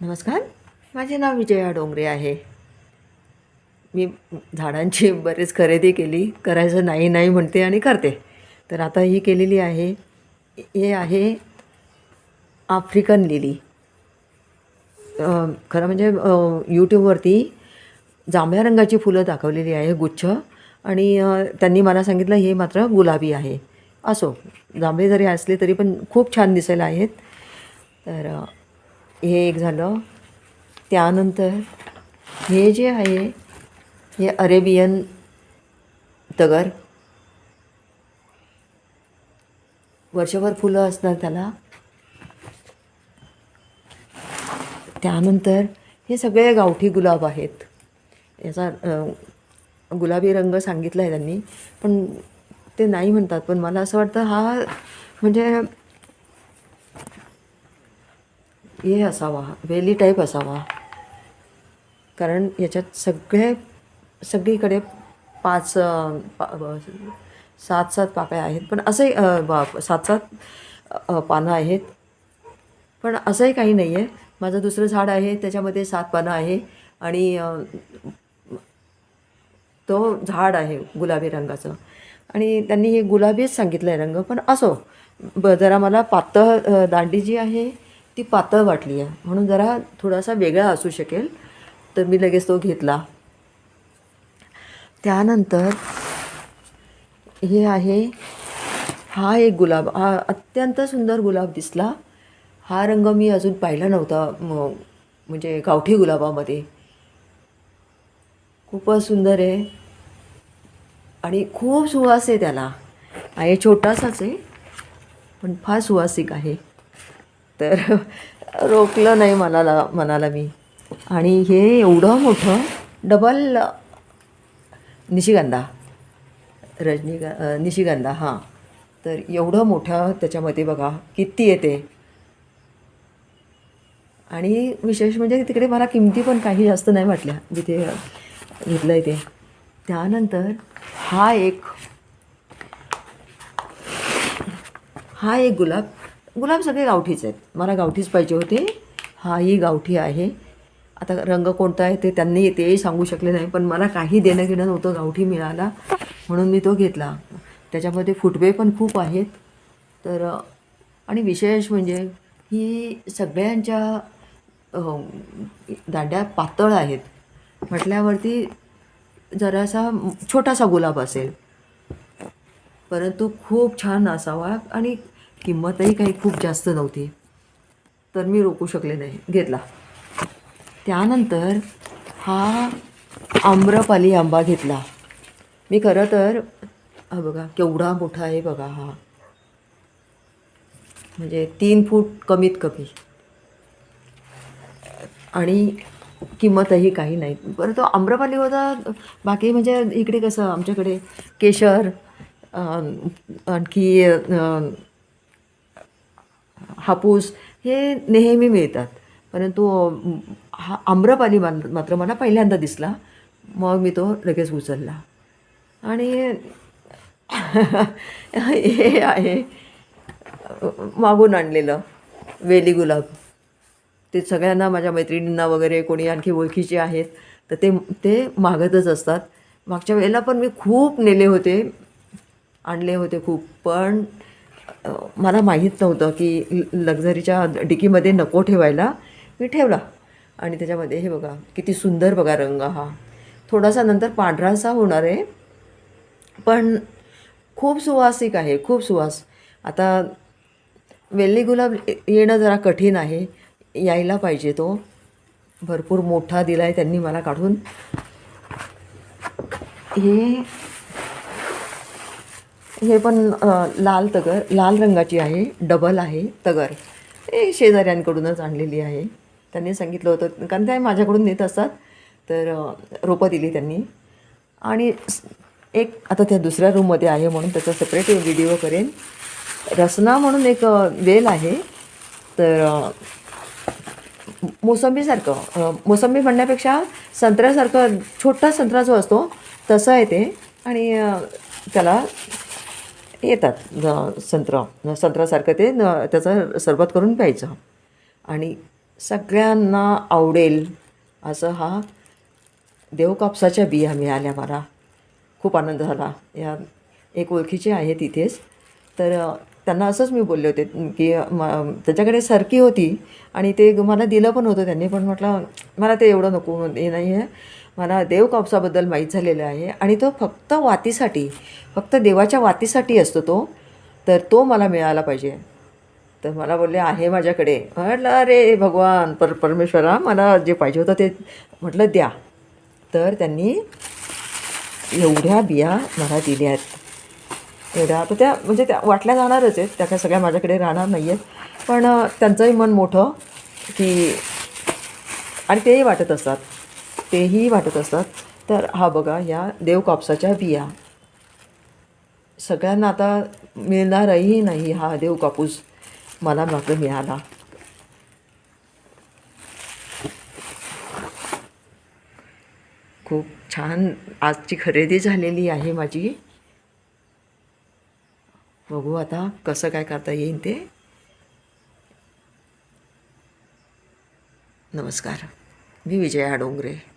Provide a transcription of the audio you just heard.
नमस्कार. माझे नाव विजया डोंगरे आहे. मी झाडांची बरेच खरेदी केली. करायचं नाही नाही म्हणते आणि करते. तर आता ही केलेली आहे. हे आहे आफ्रिकन लिली. खरं म्हणजे यूट्यूबवरती जांभळ्या रंगाची फुलं दाखवलेली आहे गुच्छ. आणि त्यांनी मला सांगितलं हे मात्र गुलाबी आहे. असो जांभळे जरी असले तरी पण खूप छान दिसायला आहेत. तर हे एक झालं. त्यानंतर हे जे आहे हे अरेबियन तगर. वर्षभर फुलं असणार त्याला. त्यानंतर हे सगळे गावठी गुलाब आहेत. याचा गुलाबी रंग सांगितला आहे त्यांनी पण ते नाही म्हणतात. पण मला असं वाटतं हा म्हणजे हे असावा वेली टाईप असावा. कारण याच्यात सगळे सगळीकडे पाच पा ब- सात सात पाकळ्या आहेत. पण असंही सात सात पानं आहेत. पण असंही काही नाही आहे माझं दुसरं झाड आहे त्याच्यामध्ये सात पानं आहे. आणि तो झाड आहे गुलाबी रंगाचं. आणि त्यांनी हे गुलाबीच सांगितलं आहे रंग. पण असो ब जरा मला पातळ दांडी जी आहे ती पातळ वाटली आहे. म्हणून जरा थोडासा वेगळा असू शकेल तर मी लगेच तो घेतला. त्यानंतर हे आहे हा एक गुलाब हा अत्यंत सुंदर गुलाब दिसला. हा रंग मी अजून पाहिला नव्हता म्हणजे गावठी गुलाबामध्ये. खूपच सुंदर आहे. आणि खूप सुवास आहे त्याला. आहे छोटासाच आहे पण फार सुवासिक आहे. तर रोखलं नाही मनाला मनाला मी. आणि हे एवढं मोठं डबल निशिगंधा. रजनीगा निशिगंधा हां. तर एवढं मोठं त्याच्यामध्ये बघा किती येते. आणि विशेष म्हणजे तिकडे मला किमती पण काही जास्त नाही वाटल्या जिथे घेतलं आहे ते. त्यानंतर हा एक हा एक गुलाब गुलाब सगळे गावठीच आहेत. मला गावठीच पाहिजे होते. हा ही गावठी आहे. आता रंग कोणता आहे ते त्यांनी तेही सांगू शकले नाही पण मला काही देणं घेणं नव्हतं गावठी मिळाला म्हणून मी तो घेतला. त्याच्यामध्ये फुटवे पण खूप आहेत. तर आणि विशेष म्हणजे ही सगळ्यांच्या दांड्या पातळ आहेत. म्हटल्यावरती जरासा छोटासा गुलाब असेल. परंतु खूप छान असावा आणि किंमतही काही खूप जास्त नव्हती. तर मी रोखू शकले नाही. घेतला. त्यानंतर हा आम्रपाली आंबा घेतला. मी खरं तर हा बघा केवढा मोठा आहे बघा हा. म्हणजे तीन फूट कमीत कमी. आणि किंमतही काही नाही. बरं तो आम्रपाली होता बाकी म्हणजे इकडे कसं आमच्याकडे केशर आणखी हापूस हे नेहमी मिळतात. परंतु हा आम्रपाली मात्र मला पहिल्यांदा दिसला. मग मी तो लगेच उचलला. आणि हे आहे मागून आणलेलं वेली गुलाब. ते सगळ्यांना माझ्या मैत्रिणींना वगैरे कोणी आणखी ओळखीचे आहेत तर ते ते मागतच असतात. मागच्या वेळेला पण मी खूप नेले होते. आणले होते खूप पण मला माहीत नव्हतं की लक्झरीच्या डिकीमध्ये नको ठेवायला मी ठेवला. आणि त्याच्यामध्ये हे बघा किती सुंदर बघा रंग हा. थोडासा नंतर पांढरासा होणार आहे. पण खूप सुवासिक आहे खूप सुवास. आता वेल्ली गुलाब येणं जरा कठीण आहे. यायला पाहिजे तो. भरपूर मोठा दिला आहे त्यांनी मला काढून. हे हे पण लाल तगर लाल रंगाची आहे डबल आहे तगर. हे शेजाऱ्यांकडूनच आणलेली आहे. त्यांनी सांगितलं होतं कारण त्या माझ्याकडून नेत असतात तर रोपं दिली त्यांनी. आणि एक आता त्या दुसऱ्या रूममध्ये आहे म्हणून त्याचा सेपरेट व्हिडिओ करेन. रसना म्हणून एक वेल आहे. तर मोसंबीसारखं मोसंबी म्हणण्यापेक्षा संत्र्यासारखं छोटा संत्रा जो असतो तसं आहे ते. आणि त्याला येतात. संत्रा. संत्र संत्रासारखं ते त्याचा त्याचं सरबत करून प्यायचं. आणि सगळ्यांना आवडेल असं हा देवकापसाच्या बिया मिळाल्या मला. खूप आनंद झाला. या एक ओळखीचे आहे तिथेच तर त्यांना असंच मी बोलले होते की म त्याच्याकडे सरकी होती आणि ते मला दिलं पण होतं त्यांनी पण म्हटलं मला ते एवढं नको हे नाही आहे. मला देव कापसाबद्दल माहीत झालेलं आहे. आणि तो फक्त वातीसाठी फक्त देवाच्या वातीसाठी असतो तो तर तो मला मिळाला पाहिजे. तर मला बोलले आहे माझ्याकडे. म्हटलं अरे भगवान पर परमेश्वरा मला जे पाहिजे होतं ते म्हटलं द्या. तर त्यांनी एवढ्या बिया मला दिल्या. आहेत एवढ्या आता त्या म्हणजे त्या वाटल्या जाणारच आहेत. त्या काय सगळ्या माझ्याकडे राहणार नाही आहेत पण त्यांचंही मन मोठं की आणि तेही वाटत असतात. तेही वाटत असतात. तर हा बघा या देवकापसाच्या बिया. सगळ्यांना आता मिळणारही नाही हा देव कापूस मला मात्र मिळाला. खूप छान आजची खरेदी झालेली आहे माझी. बघू आता कसं काय करता येईल ते. नमस्कार. मी विजया डोंगरे.